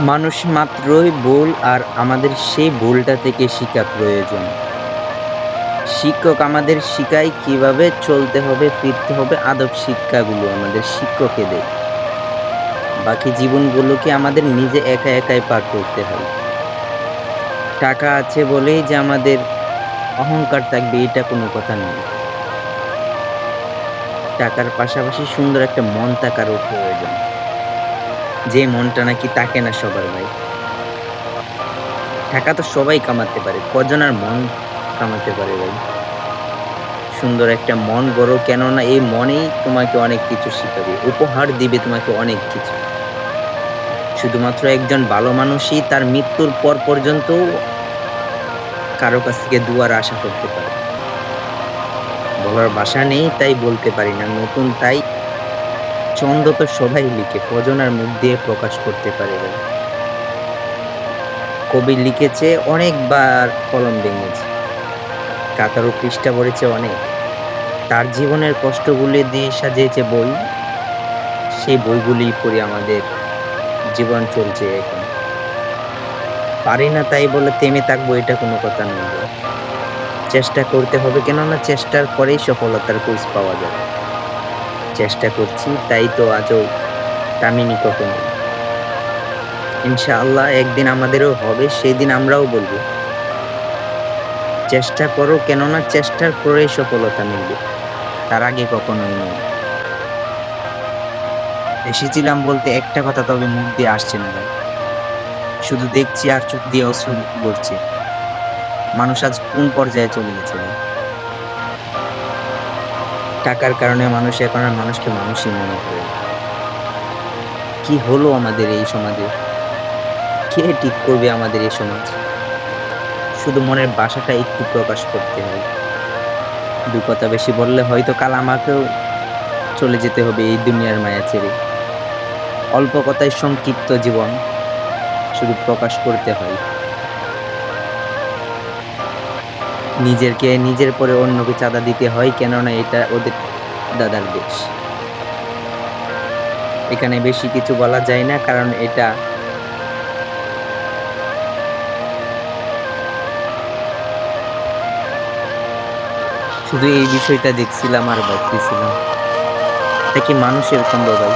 মানুষ মাত্রই ভুল আর আমাদের সেই ভুলটা থেকে শিক্ষা প্রয়োজন। শিক্ষক আমাদের শিখায় কীভাবে চলতে হবে, ফিরতে হবে, আদব শিক্ষাগুলো আমাদের শিক্ষকে দেয়। বাকি জীবনগুলোকে আমাদের নিজে একা একাই পার করতে হয়। টাকা আছে বলেই যে আমাদের অহংকার থাকবে, এটা কোনো কথা নয়। টাকার পাশাপাশি সুন্দর একটা মন থাকারও প্রয়োজন। যে মনটা নাকি তাকে না সবার ভাই। টাকা তো সবাই কামাতে পারে। কজন আর মন কামাতে পারে ভাই? সুন্দর একটা মন গড়ো, কেননা এই মনেই তোমাকে অনেক কিছু শিখাবে, উপহার দিবে তোমাকে অনেক কিছু। শুধুমাত্র একজন ভালো মানুষই তার মৃত্যুর পর পর্যন্ত কারও কাছ থেকে দুয়ার আশা করতে পারে। বলার ভাষা নেই, তাই বলতে পারি না। নতুন তাই ছন্দ তো সবাই লিখে কজনার মুখ দিয়ে প্রকাশ করতে পারে কবি লিখেছে অনেকবার কলম ভেঙেছে। কাতারও পৃষ্ঠা পড়েছে অনেক। তার জীবনের কষ্টগুলি দিয়ে সাজিয়েছে বই। সেই বইগুলি পড়ে আমাদের জীবন চলছে এখন। পারি না তাই বলে থেমে থাকব, এটা কোনো কথা নয়। চেষ্টা করতে হবে কেননা চেষ্টার পরেই সফলতার খোঁজ পাওয়া যায় চেষ্টা করছি, তাই তো আজও কামিনি কখনো। ইনশাআল্লাহ একদিন আমাদেরও হবে সেই দিন আমরাও বলব। চেষ্টা করো, কেননা চেষ্টার পরেই সফলতা মিলবে। তার আগে কখনোই নয়। এসেছিলাম বলতে একটা কথা, তবে মুখ দিয়ে আসছে না ভাই। শুধু দেখছি আর চোখ দিয়ে অশ্রু পড়ছে মানুষ আজ কোন পর্যায়ে চলে গেছে টাকার কারণে মানুষ এখন আর মানুষকে মানুষই মনে করে। কি হলো আমাদের এই সমাজে? কে ঠিক করবে আমাদের এই সমাজ? শুধু মনের বাসাটা একটু প্রকাশ করতে হয় দু কথা বেশি বললে হয়তো কাল আমাকেও চলে যেতে হবে এই দুনিয়ার মায়া ছেড়ে। অল্প কথায় সংক্ষিপ্ত জীবন শুধু প্রকাশ করতে হয়। নিজেরকে নিজের পরে অন্যকে চাঁদা দিতে হয়, কেননা এটা ওদের দাদার দেশ। এখানে বেশি কিছু বলা যায় না, কারণ এটা শুধু এই বিষয়টা দেখছিলাম আর ভাবতেছিলাম। এটা কি মানুষের ভাই?